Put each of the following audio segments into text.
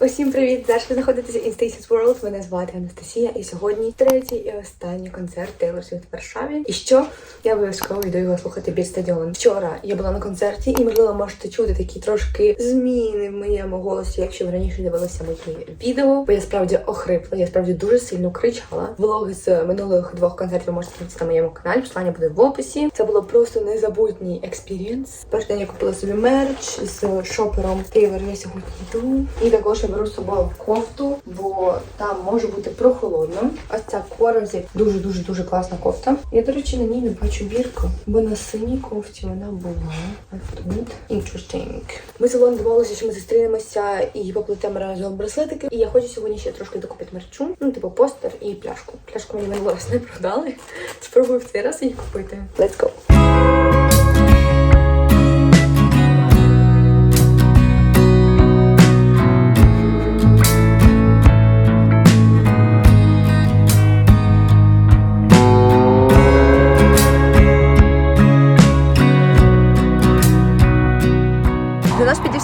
Усім привіт! Зараз ви знаходитеся in Stacy's World. Мене звати Анастасія, і сьогодні третій і останній концерт Тейлор Свіфт в Варшаві. І що я обов'язково йду його слухати під стадіон. Вчора я була на концерті, і можливо можете чути такі трошки зміни в моєму голосі, якщо ви раніше дивилися мої відео. Бо я справді охрипла, я справді дуже сильно кричала. Влоги з минулих двох концертів ви можете дивитися на моєму каналі. Посилання буде в описі. Це було просто незабутній експірієнс. Перший день я купила собі мерч з шопером Тейлор. Я сьогодні йду. І також беру з собою кофту, бо там може бути прохолодно. Ось ця корозі дуже дуже класна кофта. Я, до речі, на ній не бачу бірку, бо на синій кофті вона була. А тут interesting. Ми з Ілон домовилися, що ми зустрінемося і поплетемо разом браслетики. І я хочу сьогодні ще трошки докупити мерчу. Ну, типу постер і пляшку. Пляшку мені раз не продали. Спробую в цей раз її купити. Let's go!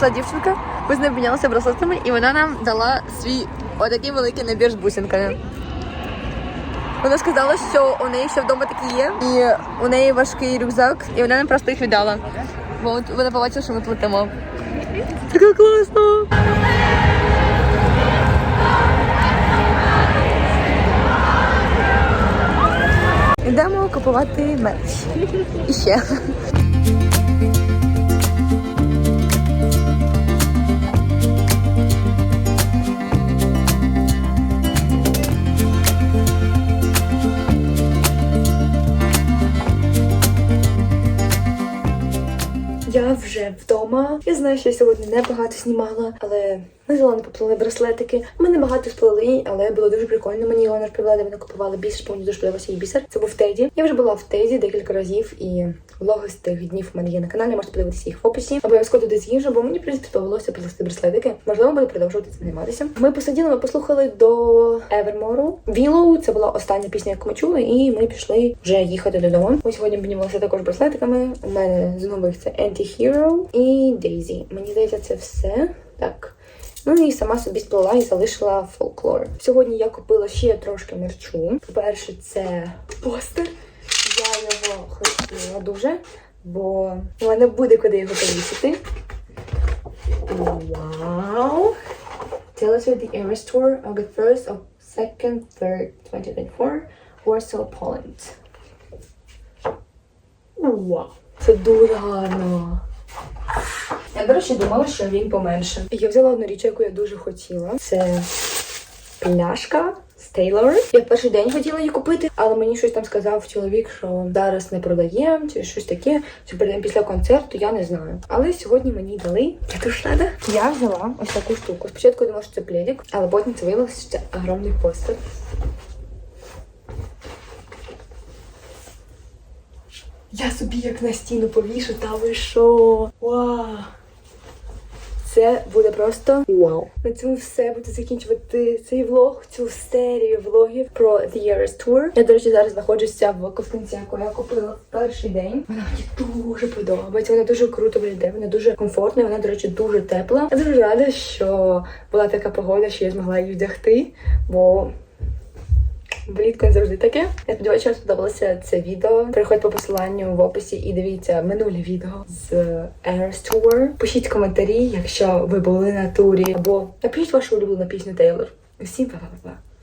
Підійшла дівчинка, ми з нею обмінялися браслетами, і вона нам дала свій отакий великий набір з бусинками. Вона сказала, що у неї ще вдома такі є, і у неї важкий рюкзак, і вона нам просто їх віддала. Бо вона побачила, що ми плетемо. Така класно! Йдемо купувати мерч. І ще. Я вже вдома. Я знаю, що я сьогодні небагато знімала, але ми з Ілоною поплили браслетики. Ми не багато сплели, але було дуже прикольно. Мені Ілона розповіла, де вони купували більше, бо мені дуже подобався її бісер. Це був Теді. Я вже була в Теді декілька разів, і влоги з тих днів в мене є на каналі. Можете подивитися їх в описі. Обов'язково туди з'їжджу, бо мені в принципі сподобалося плести браслетики. Можливо, буду продовжувати займатися. Ми посиділи, ми послухали до Евермору. Вілоу це була остання пісня, яку ми чули, і ми пішли вже їхати додому. Ми сьогодні обмінювалися також браслетиками. У мене з нових це Anti-Hero і Daisy. Мені здається, це все так. Ну і сама собі сплела і залишила фолклор. Сьогодні я купила ще трошки мерчу. По-перше, це постер. Я його хотіла дуже, бо у мене буде куди його повісити. Вау! Tell us the Eras Tour, August 1st of 2nd, 3rd, 2024, Warsaw, Poland. Вау! Це дуже гарно. Я, до речі, думала, що він поменше. Я взяла одну річ, яку я дуже хотіла. Це пляшка Taylor. Я в перший день хотіла її купити, але мені щось там сказав чоловік, що зараз не продаємо, чи щось таке, чи продаємо після концерту, я не знаю. Але сьогодні мені дали. Я дуже рада. Я взяла ось таку штуку. Спочатку думала, що це пледик, але потім це виявилося, що це огромний постер. Я собі як на стіну повішу, та ви що? Вау! Це буде просто вау. На цьому все буду закінчувати цей влог, цю серію влогів про The Year's Tour. Я, до речі, зараз знаходжуся в ковтинці, яку я купила в перший день. Вона мені дуже подобається. Вона дуже круто виглядає, вона дуже комфортна, вона, до речі, дуже тепла. Я дуже рада, що була така погода, що я змогла її вдягти, бо Влітку не завжди таке. Я сподіваюся, вам сподобалося це відео. Переходьте по посиланню в описі і дивіться минулі відео з Eras Tour. Пишіть коментарі, якщо ви були на турі, або напишіть вашу улюблену пісню Тейлор. Усім па-па-па-па.